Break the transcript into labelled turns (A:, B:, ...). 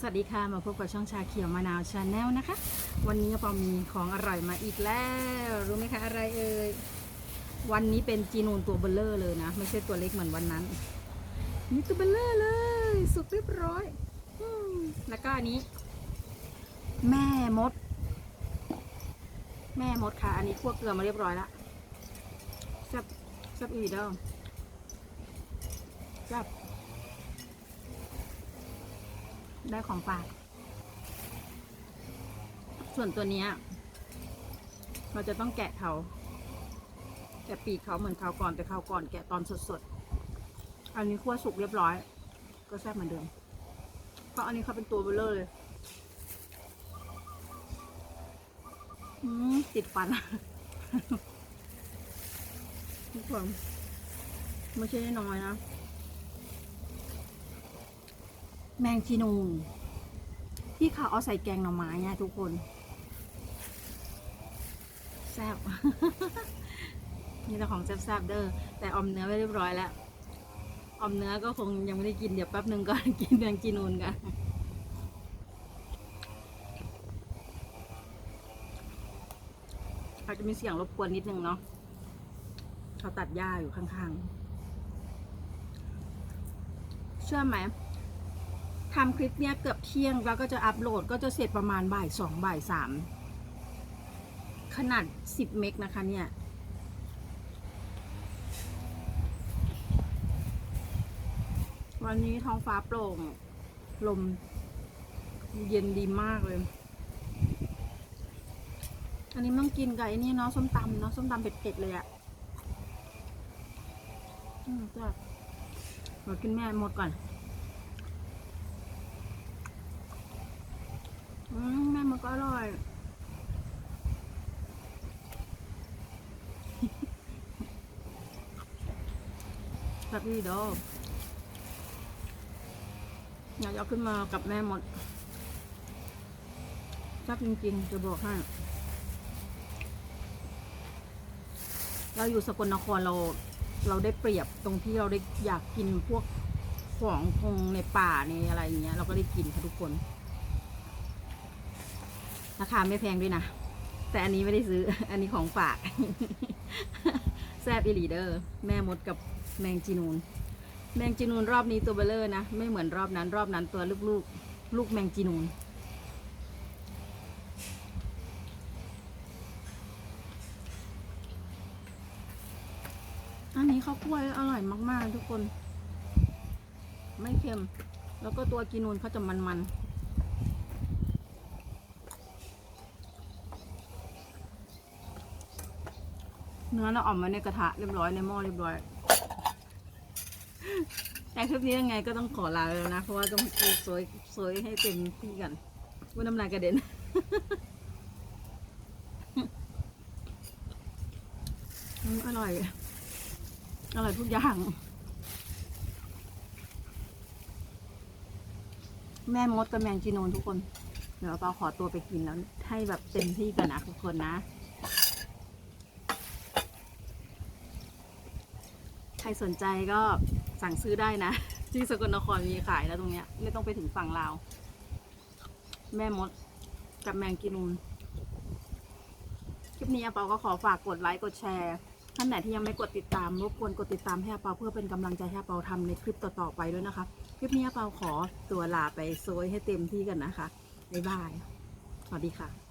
A: สวัสดีค่ะ มาพบกับช่องชาเขียวมะนาวชาแนลนะคะ วันนี้ปอมีของอร่อยมาอีกแล้ว รู้ไหมคะอะไรเอ่ย วันนี้เป็นจีนูนตัวเบลเลอร์เลยนะ ไม่ใช่ตัวเล็กเหมือนวันนั้น นี่ตัวเบลเลอร์เลย สุกเรียบร้อยอแล้วก็อันนี้ แม่มด แม่มดค่ะ อันนี้คั่วเกลือมาเรียบร้อยแล้วแซ่บแซ่บอีกเด้อแซ่บ ได้ของฝาก ส่วนตัวเนี้ย เราจะต้องแกะเขาแกะปีกเขาเหมือนเขาก่อนแต่เขาก่อนแกะตอนสดๆ อันนี้คั่วสุกเรียบร้อย ก็แซ่บเหมือนเดิม เพราะอันนี้เขาเป็นตัวเบลเลอร์เลย อืมติดฟันทุกคนไม่ใช่น้อยนะ แมงจีนูนที่เขาเอาใส่แกงหน่อไม้เนี่ยทุกคน แซ่บ นี่แต่ของแซ่บๆเด้อแต่ออมเนื้อไว้เรียบร้อยแล้วออมเนื้อก็คงยังไม่ได้กินเดี๋ยวแป๊บหนึ่งก่อนกินแมงจีนูนกันอาจจะมีเสียงรบกวนนิดนึงเนาะเขาตัดหญ้าอยู่ข้างๆ เชื่อไหม ทำคลิปเนี้ยเกือบเที่ยงแล้วก็จะอัปโหลดก็จะเสร็จประมาณบ่ายสองบ่ายสามขนาดสิบเมกนะคะเนี่ยวันนี้ท้องฟ้าโปร่ง ลมเย็นดีมากเลย อันนี้ต้องกินกับไอ้นี่เนาะส้มตำเนาะส้มตำเผ็ดๆเลยอะ่ะอืมจ้ะเรากินแม่หมดก่อน อื มันก็อร่อย แบบนี้เด้ออยากเอาขึ้นมากับแม่หมดชอบจริงๆ จะบอกให้ เราอยู่สกลนครเรา เราได้เปรียบตรงที่เราได้อยากกินพวกของคงในป่าในอะไรอย่างเงี้ย เราก็ได้กินค่ะทุกคน ราคาไม่แพงด้วยนะ แต่อันนี้ไม่ได้ซื้อ อันนี้ของฝาก แซบอีหลีเดอร์ แม่มดกับแมงจีนูน แมงจีนูนรอบนี้ตัวเบลเลอร์นะ ไม่เหมือนรอบนั้น รอบนั้นตัวลูกลูกลูกแมงจีนูน อันนี้ข้าวกล้วยอร่อยมาก ๆ ทุกคน ไม่เค็ม แล้วก็ตัวจีนูนเขาจะมันๆ เนื้อเราออกมาในกระทะเรียบร้อยในหม้อเรียบร้อย แต่คลิปนี้ยังไงก็ต้องขอลาแล้วนะ เพราะว่าต้องสวยสวยให้เต็มที่กันว่าน้ำลายกระเด็นอืมอร่อย อร่อยทุกอย่าง แม่มดกับแมงจีนูนทุกคน เดี๋ยวเราขอตัวไปกินแล้ว ให้แบบเต็มที่กันนะทุกคนนะ ใค รสนใจก็สั่งซื้อได้นะ ที่สกลนครมีขายแล้วตรงเนี้ย ไม่ต้องไปถึงฝั่งลาว แม่มดกับแมงกินูนคลิปนี้อาเปาก็ขอฝากกดไลค์กดแชร์ท่านไหนที่ยังไม่กดติดตามรบกวนกดติดตามให้อาเปาเพื่อเป็นกำลังใจให้อาเปาทำในคลิปต่อๆไปด้วยนะคะ คลิปนี้อาเปาขอตัวลาไปโซยให้เต็มที่กันนะคะบ๊ายบายสวัสดีค่ะ